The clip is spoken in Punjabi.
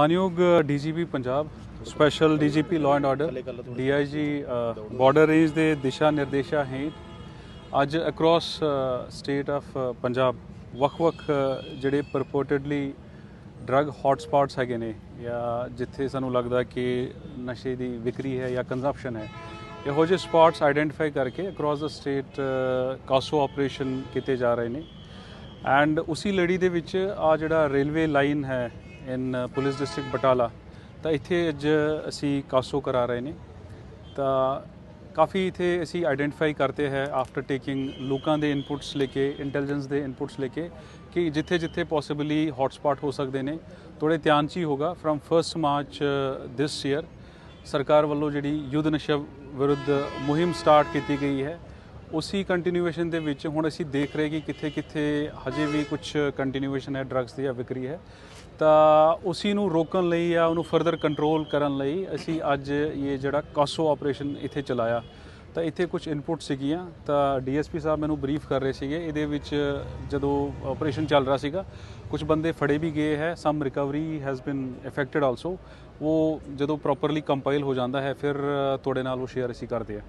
ਮਾਨਯੋਗ DGP Punjab special DGP law and order DIG border range ਦੇ ਦਿਸ਼ਾ ਨਿਰਦੇਸ਼ਾਂ ਹੇਠ ਅੱਜ ਅਕ੍ਰੋਸ ਸਟੇਟ ਆਫ ਪੰਜਾਬ ਵੱਖ-ਵੱਖ ਜਿਹੜੇ ਪਰਪੋਰਟਡਲੀ ਡਰੱਗ ਹੌਟਸਪੌਟਸ ਹੈਗੇ ਨੇ ਜਾਂ ਜਿੱਥੇ ਸਾਨੂੰ ਲੱਗਦਾ ਕਿ ਨਸ਼ੇ ਦੀ ਵਿਕਰੀ ਹੈ ਜਾਂ ਕੰਜ਼ੰਪਸ਼ਨ ਹੈ, ਇਹੋ ਜਿਹੇ ਸਪੌਟਸ ਆਈਡੈਂਟੀਫਾਈ ਕਰਕੇ across the state CASO operation ਕੀਤੇ ਜਾ ਰਹੇ ਨੇ। ਐਂਡ ਉਸੇ ਲੜੀ ਦੇ ਵਿੱਚ ਆ ਜਿਹੜਾ ਰੇਲਵੇ ਲਾਈਨ ਹੈ ਇਨ ਪੁਲਿਸ ਡਿਸਟ੍ਰਿਕਟ ਬਟਾਲਾ। ਤਾਂ ਇੱਥੇ ਅੱਜ ਅਸੀਂ ਕਾਸੋ ਕਰਾ ਰਹੇ ਨੇ। ਤਾਂ ਕਾਫੀ ਇਥੇ ਅਸੀਂ ਆਈਡੈਂਟੀਫਾਈ ਕਰਤੇ ਹੈ ਆਫਟਰ ਟੇਕਿੰਗ ਲੋਕਾਂ ਦੇ ਇਨਪੁਟਸ ਲੈ ਕੇ ਇੰਟੈਲੀਜੈਂਸ ਦੇ ਇਨਪੁਟਸ ਲੈ ਕੇ ਕਿ ਜਿੱਥੇ ਜਿੱਥੇ ਪੋਸੀਬਲੀ ਹੌਟਸਪੌਟ ਹੋ ਸਕਦੇ ਨੇ। ਥੋੜੇ ਧਿਆਨ 'ਚ ਹੀ ਹੋਗਾ ਫਰਮ 1 ਮਾਰਚ ਦਿਸ ਈਅਰ ਸਰਕਾਰ ਵੱਲੋਂ ਜਿਹੜੀ ਯੁੱਧ ਨਸ਼ਾ ਵਿਰੁੱਧ ਮੁਹਿੰਮ ਸਟਾਰਟ ਕੀਤੀ ਗਈ ਹੈ। ਉਸੇ ਕੰਟੀਨਿਊਏਸ਼ਨ ਦੇ ਵਿੱਚ ਹੁਣ ਅਸੀਂ ਦੇਖ ਰਹੇ ਕਿ ਕਿੱਥੇ ਕਿੱਥੇ ਹਜੇ ਵੀ ਕੁਝ ਕੰਟੀਨਿਊਏਸ਼ਨ ਹੈ ਡਰੱਗਸ ਦੀ ਜਾਂ ਵਿਕਰੀ ਹੈ। ਤਾਂ ਉਸੇ ਨੂੰ ਰੋਕਣ ਲਈ ਜਾਂ ਉਹਨੂੰ ਫਰਦਰ ਕੰਟਰੋਲ ਕਰਨ ਲਈ ਅਸੀਂ ਅੱਜ ਇਹ ਜਿਹੜਾ ਕਾਸੋ ਆਪਰੇਸ਼ਨ ਇੱਥੇ ਚਲਾਇਆ। ਤਾਂ ਇੱਥੇ ਕੁਝ ਇਨਪੁਟ ਸੀਗੀਆਂ। ਤਾਂ ਡੀਐਸਪੀ ਸਾਹਿਬ ਮੈਨੂੰ ਬਰੀਫ ਕਰ ਰਹੇ ਸੀਗੇ। ਇਹਦੇ ਵਿੱਚ ਜਦੋਂ ਆਪਰੇਸ਼ਨ ਚੱਲ ਰਿਹਾ ਸੀਗਾ ਕੁਝ ਬੰਦੇ ਫੜੇ ਵੀ ਗਏ ਹੈ। Some recovery has been effected also ਉਹ ਜਦੋਂ ਪ੍ਰੋਪਰਲੀ ਕੰਪਾਈਲ ਹੋ ਜਾਂਦਾ ਹੈ, ਫਿਰ ਤੁਹਾਡੇ ਨਾਲ ਉਹ ਸ਼ੇਅਰ ਅਸੀਂ ਕਰਦੇ ਹਾਂ।